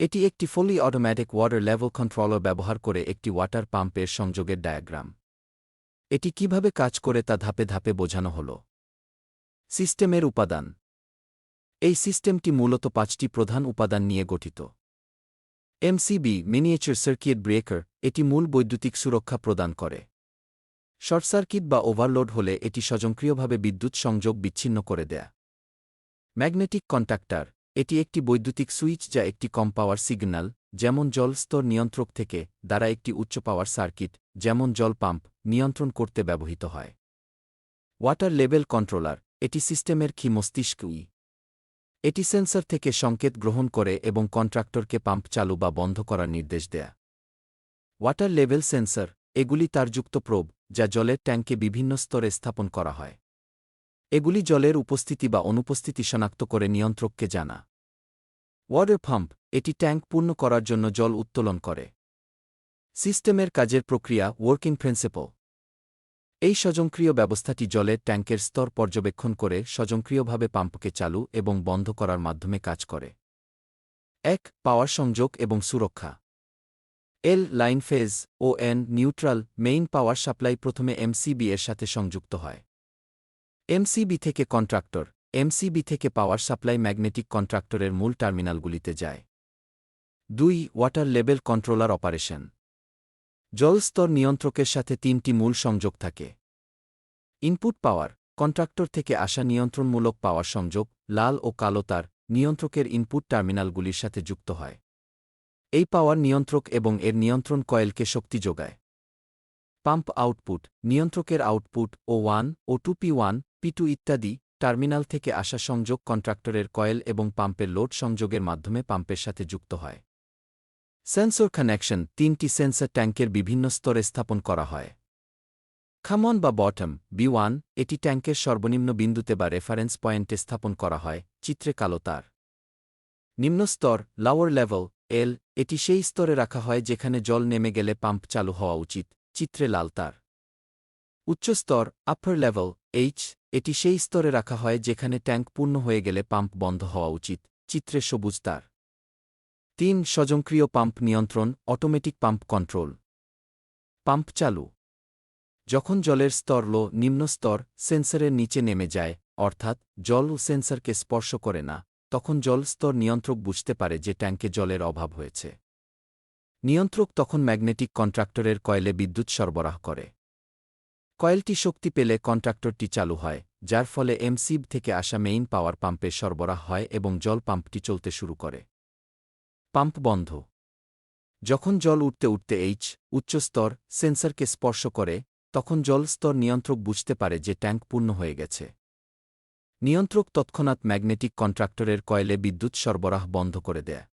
এটি একটি fully automatic water level controller ব্যবহার করে একটি ওয়াটার পাম্পের সংযোগের ডায়াগ্রাম এটি কীভাবে কাজ করে তা ধাপে ধাপে বোঝানো হল। সিস্টেমের উপাদান। এই সিস্টেমটি মূলত পাঁচটি প্রধান উপাদান নিয়ে গঠিত। এমসিবি, মিনিয়েচার সার্কিট ব্রেকার, এটি মূল বৈদ্যুতিক সুরক্ষা প্রদান করে। শর্ট সার্কিট বা ওভারলোড হলে এটি স্বয়ংক্রিয়ভাবে বিদ্যুৎ সংযোগ বিচ্ছিন্ন করে দেয়। ম্যাগনেটিক কন্ট্যাক্টার এটি একটি বৈদ্যুতিক সুইচ যা একটি কম পাওয়ার সিগন্যাল, যেমন জল স্তর নিয়ন্ত্রক থেকে, দ্বারা একটি উচ্চ পাওয়ার সার্কিট, যেমন জল পাম্প, নিয়ন্ত্রণ করতে ব্যবহৃত হয়। ওয়াটার লেভেল কন্ট্রোলার, এটি সিস্টেমের খি মস্তিষ্কই এটি সেন্সর থেকে সংকেত গ্রহণ করে এবং কন্ট্রাক্টরকে পাম্প চালু বা বন্ধ করার নির্দেশ দেয়া। ওয়াটার লেভেল সেন্সর, এগুলি তারযুক্ত প্রোব, যা জলের ট্যাঙ্কে বিভিন্ন স্তরে স্থাপন করা হয়। এগুলি জলের উপস্থিতি বা অনুপস্থিতি শনাক্ত করে নিয়ন্ত্রককে জানা। ওয়াটার পাম্প, এটি ট্যাঙ্ক পূর্ণ করার জন্য জল উত্তোলন করে। সিস্টেমের কাজের প্রক্রিয়া ওয়ার্কিং প্রিন্সিপল এই স্বজনক্রিয় ব্যবস্থাটি জলের ট্যাঙ্কের স্তর পর্যবেক্ষণ করে স্বয়ংক্রিয়ভাবে পাম্পকে চালু এবং বন্ধ করার মাধ্যমে কাজ করে। এক, পাওয়ার সংযোগ এবং সুরক্ষা। এল, লাইন ফেজ, ও N, neutral, main power supply প্রথমে এমসিবি এর সাথে সংযুক্ত হয়। এমসিবি থেকে কন্ট্রাক্টর, এমসিবি থেকে পাওয়ার সাপ্লাই ম্যাগনেটিক কন্ট্রাক্টরের মূল টার্মিনালগুলিতে যায়। দুই, ওয়াটার লেভেল কন্ট্রোলার অপারেশন। জলস্তর নিয়ন্ত্রকের সাথে তিনটি মূল সংযোগ থাকে। ইনপুট পাওয়ার, কন্ট্রাক্টর থেকে আসা নিয়ন্ত্রণমূলক পাওয়ার সংযোগ, লাল ও কালো তার, নিয়ন্ত্রকের ইনপুট টার্মিনালগুলির সাথে যুক্ত হয়। এই পাওয়ার নিয়ন্ত্রক এবং এর নিয়ন্ত্রণ কয়েলকে শক্তি যোগায়। পাম্প আউটপুট, নিয়ন্ত্রকের output O one O two P one P two ইত্যাদি টার্মিনাল থেকে আসা সংযোগ কন্ট্রাক্টরের কয়েল এবং পাম্পের লোড সংযোগের মাধ্যমে পাম্পের সাথে যুক্ত হয়। সেন্সর কানেকশন তিনটি সেন্সর ট্যাঙ্কের বিভিন্ন স্তরে স্থাপন করা হয়। খামন বা বটম বি ওয়ান এটি ট্যাঙ্কের সর্বনিম্ন বিন্দুতে বা রেফারেন্স পয়েন্টে স্থাপন করা হয়, চিত্রে কালো তার। নিম্ন স্তর লাওয়ার লেভেল এল এটি সেই স্তরে রাখা হয় যেখানে জল নেমে গেলে পাম্প চালু হওয়া উচিত, চিত্রে লাল তার। উচ্চস্তর আপার লেভেল এইচ এটি সেই স্তরে রাখা হয় যেখানে ট্যাঙ্ক পূর্ণ হয়ে গেলে পাম্প বন্ধ হওয়া উচিত, চিত্রে সবুজ তার। তিন স্বয়ংক্রিয় পাম্প নিয়ন্ত্রণ অটোমেটিক পাম্প কন্ট্রোল পাম্প চালু। যখন জলের স্তর লো, নিম্ন স্তর, সেন্সরের নিচে নেমে যায়, অর্থাৎ জল ও সেন্সরকে স্পর্শ করে না, তখন জল স্তর নিয়ন্ত্রক বুঝতে পারে যে ট্যাঙ্কে জলের অভাব হয়েছে। নিয়ন্ত্রক তখন ম্যাগনেটিক কন্ট্রাক্টরের কয়েলে বিদ্যুৎ সরবরাহ করে। কয়েলটি শক্তি পেলে কন্ট্রাক্টরটি চালু হয়, যার ফলে এমসিব থেকে আসা মেইন পাওয়ার পাম্পে সরবরাহ হয় এবং জল পাম্পটি চলতে শুরু করে। পাম্প বন্ধ। যখন জল উঠতে উঠতে এইচ উচ্চস্তর সেন্সরকে স্পর্শ করে, তখন জল স্তর নিয়ন্ত্রক বুঝতে পারে যে ট্যাঙ্ক পূর্ণ হয়ে গেছে। নিয়ন্ত্রক তৎক্ষণাৎ ম্যাগনেটিক কন্ট্রাক্টরের কয়েলে বিদ্যুৎ সরবরাহ বন্ধ করে দেয়।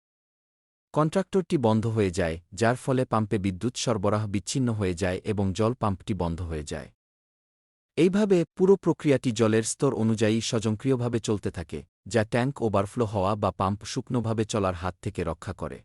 কন্ট্রাক্টরটি বন্ধ হয়ে যায়, যার ফলে পাম্পে বিদ্যুৎ সরবরাহ বিচ্ছিন্ন হয়ে যায় এবং জল পাম্পটি বন্ধ হয়ে যায়। এইভাবে পুরো প্রক্রিয়াটি জলের স্তর অনুযায়ী স্বজনক্রিয়ভাবে চলতে থাকে, যা ট্যাঙ্ক ওভারফ্লো হওয়া বা পাম্প শুকনোভাবে চলার হাত থেকে রক্ষা করে।